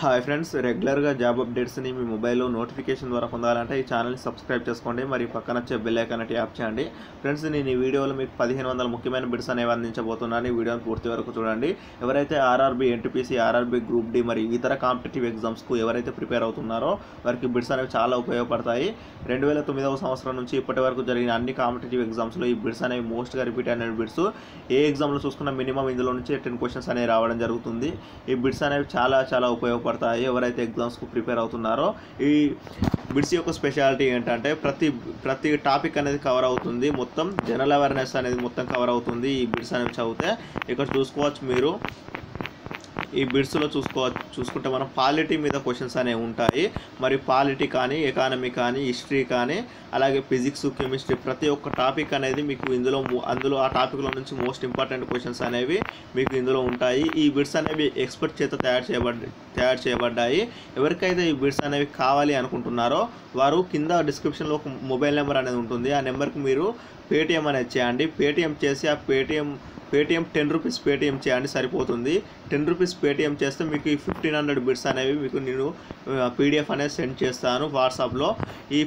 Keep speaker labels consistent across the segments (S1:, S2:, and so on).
S1: Hi friends రెగ్యులర్గా job అప్డేట్స్ని మీ మొబైల్లో నోటిఫికేషన్ ద్వారా పొందాలంటే ఈ ఛానల్ని సబ్స్క్రైబ్ చేసుకోండి మరి పక్కన వచ్చే బెల్ ఐకాన్ ట్యాప్ చేయండి. ఫ్రెండ్స్ నేను ఈ వీడియోలో మీకు పదిహేను వందల ముఖ్యమైన బిడ్స్ అనేవి అందించబోతున్నాను. ఈ వీడియోని పూర్తి వరకు చూడండి. ఎవరైతే RRB NTPC RRB group D మరి ఇతర కాంపిటేటివ్ ఎగ్జామ్స్కు ఎవరైతే ప్రిపేర్ అవుతున్నారో వారికి బిడ్స్ అనేవి చాలా ఉపయోగపడతాయి. రెండు వేల తొమ్మిదవ సంవత్సరం నుంచి ఇప్పటి వరకు జరిగిన అన్ని కాంపిటేటివ్ ఎగ్జామ్స్లో ఈ బిడ్స్ అనేవి మోస్ట్గా రిపీట్ అయిన బిడ్స్ ఏ ఎగ్జామ్లో చూసుకున్న మినిమం ఇందులో నుంచి టెన్ క్వశ్చన్స్ అనేవి రావడం జరుగుతుంది. ఈ బిడ్స్ అనేవి చాలా చాలా ఉపయోగపడతాయి. ఎవరైతే ఎగ్జామ్స్కు ప్రిపేర్ అవుతున్నారో ఈ బిడ్స్ యొక్క స్పెషాలిటీ ఏంటంటే ప్రతి ప్రతి టాపిక్ అనేది కవర్ అవుతుంది. మొత్తం జనరల్ అవేర్నెస్ అనేది మొత్తం కవర్ అవుతుంది ఈ బిడ్స్ అనేవి చదివితే. ఇక్కడ చూసుకోవచ్చు మీరు. ఈ బిడ్స్లో చూసుకో చూసుకుంటే మనం పాలిటీ మీద క్వశ్చన్స్ అనేవి ఉంటాయి. మరి పాలిటీ కానీ ఎకానమీ కానీ హిస్టరీ కానీ అలాగే ఫిజిక్స్ కెమిస్ట్రీ ప్రతి ఒక్క టాపిక్ అనేది మీకు ఇందులో అందులో ఆ టాపిక్లో నుంచి మోస్ట్ ఇంపార్టెంట్ క్వశ్చన్స్ అనేవి మీకు ఇందులో ఉంటాయి. ఈ బిడ్స్ అనేవి ఎక్స్పర్ట్ చేత తయారు చేయబడ్డ తయారు చేయబడ్డాయి. ఎవరికైతే ఈ బిడ్స్ అనేవి కావాలి అనుకుంటున్నారో వారు కింద డిస్క్రిప్షన్లో ఒక మొబైల్ నెంబర్ అనేది ఉంటుంది. ఆ నెంబర్కి మీరు పేటిఎం అనేది చేయండి. పేటిఎం చేసి ఆ Paytm Paytm ten rupees Paytm చేయండి సరిపోతుంది. టెన్ రూపీస్ పేటిఎం చేస్తే మీకు ఈ ఫిఫ్టీన్ హండ్రెడ్ బిట్స్ అనేవి మీకు నేను పీడిఎఫ్ అనేది సెండ్ చేస్తాను వాట్సాప్లో. ఈ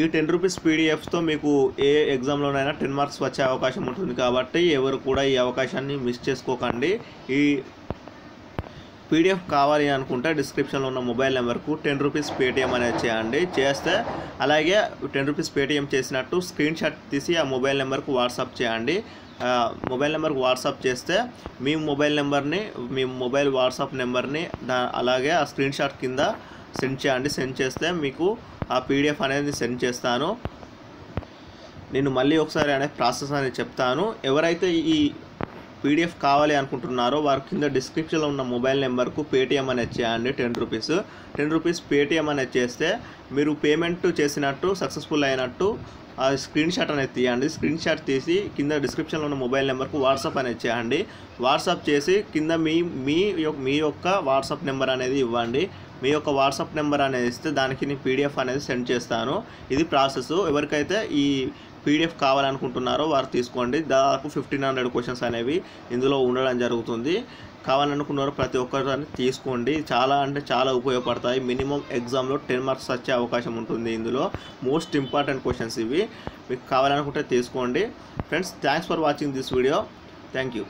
S1: ఈ టెన్ రూపీస్ పీడిఎఫ్తో మీకు ఏ ఎగ్జామ్లోనైనా టెన్ మార్క్స్ వచ్చే అవకాశం ఉంటుంది కాబట్టి ఎవరు కూడా ఈ అవకాశాన్ని మిస్ చేసుకోకండి. ఈ పీడిఎఫ్ కావాలి అనుకుంటే డిస్క్రిప్షన్లో ఉన్న మొబైల్ నెంబర్కు టెన్ రూపీస్ పేటిఎం అనేది చేయండి. చేస్తే అలాగే టెన్ రూపీస్ పేటిఎం చేసినట్టు స్క్రీన్ షాట్ తీసి ఆ మొబైల్ నెంబర్కు వాట్సాప్ చేయండి. మొబైల్ నెంబర్కి వాట్సాప్ చేస్తే మీ మొబైల్ నెంబర్ని మీ మొబైల్ వాట్సాప్ నెంబర్ని దా అలాగే ఆ స్క్రీన్ షాట్ కింద సెండ్ చేయండి. సెండ్ చేస్తే మీకు ఆ పీడిఎఫ్ అనేది సెండ్ చేస్తాను. నేను మళ్ళీ ఒకసారి అనే ప్రాసెస్ అనేది చెప్తాను. ఎవరైతే ఈ పీడిఎఫ్ కావాలి అనుకుంటున్నారో వారు కింద డిస్క్రిప్షన్లో ఉన్న మొబైల్ నెంబర్కు పేటిఎం అనేది చేయండి ten rupees. Ten rupees Paytm అనేది చేస్తే మీరు పేమెంట్ చేసినట్టు సక్సెస్ఫుల్ అయినట్టు ఆ స్క్రీన్ షాట్ అనేది తీయండి. స్క్రీన్ షాట్ తీసి కింద డిస్క్రిప్షన్లో ఉన్న మొబైల్ నెంబర్కు వాట్సాప్ అనేది చేయండి. వాట్సాప్ చేసి కింద మీ మీ మీ యొక్క వాట్సాప్ నెంబర్ అనేది ఇవ్వండి. మీ యొక్క వాట్సాప్ నెంబర్ అనేది ఇస్తే దానికి నేను పీడిఎఫ్ అనేది సెండ్ చేస్తాను. ఇది ప్రాసెస్. ఎవరికైతే ఈ పీడిఎఫ్ కావాలనుకుంటున్నారో వారు తీసుకోండి. దాదాపు ఫిఫ్టీన్ హండ్రెడ్ క్వశ్చన్స్ అనేవి ఇందులో ఉండడం జరుగుతుంది. కావాలనుకున్నారో ప్రతి ఒక్కరిని తీసుకోండి. చాలా అంటే చాలా ఉపయోగపడతాయి. మినిమం ఎగ్జామ్లో టెన్ మార్క్స్ వచ్చే అవకాశం ఉంటుంది ఇందులో. మోస్ట్ ఇంపార్టెంట్ క్వశ్చన్స్ ఇవి. మీకు కావాలనుకుంటే తీసుకోండి. Friends thanks for watching this video. Thank you.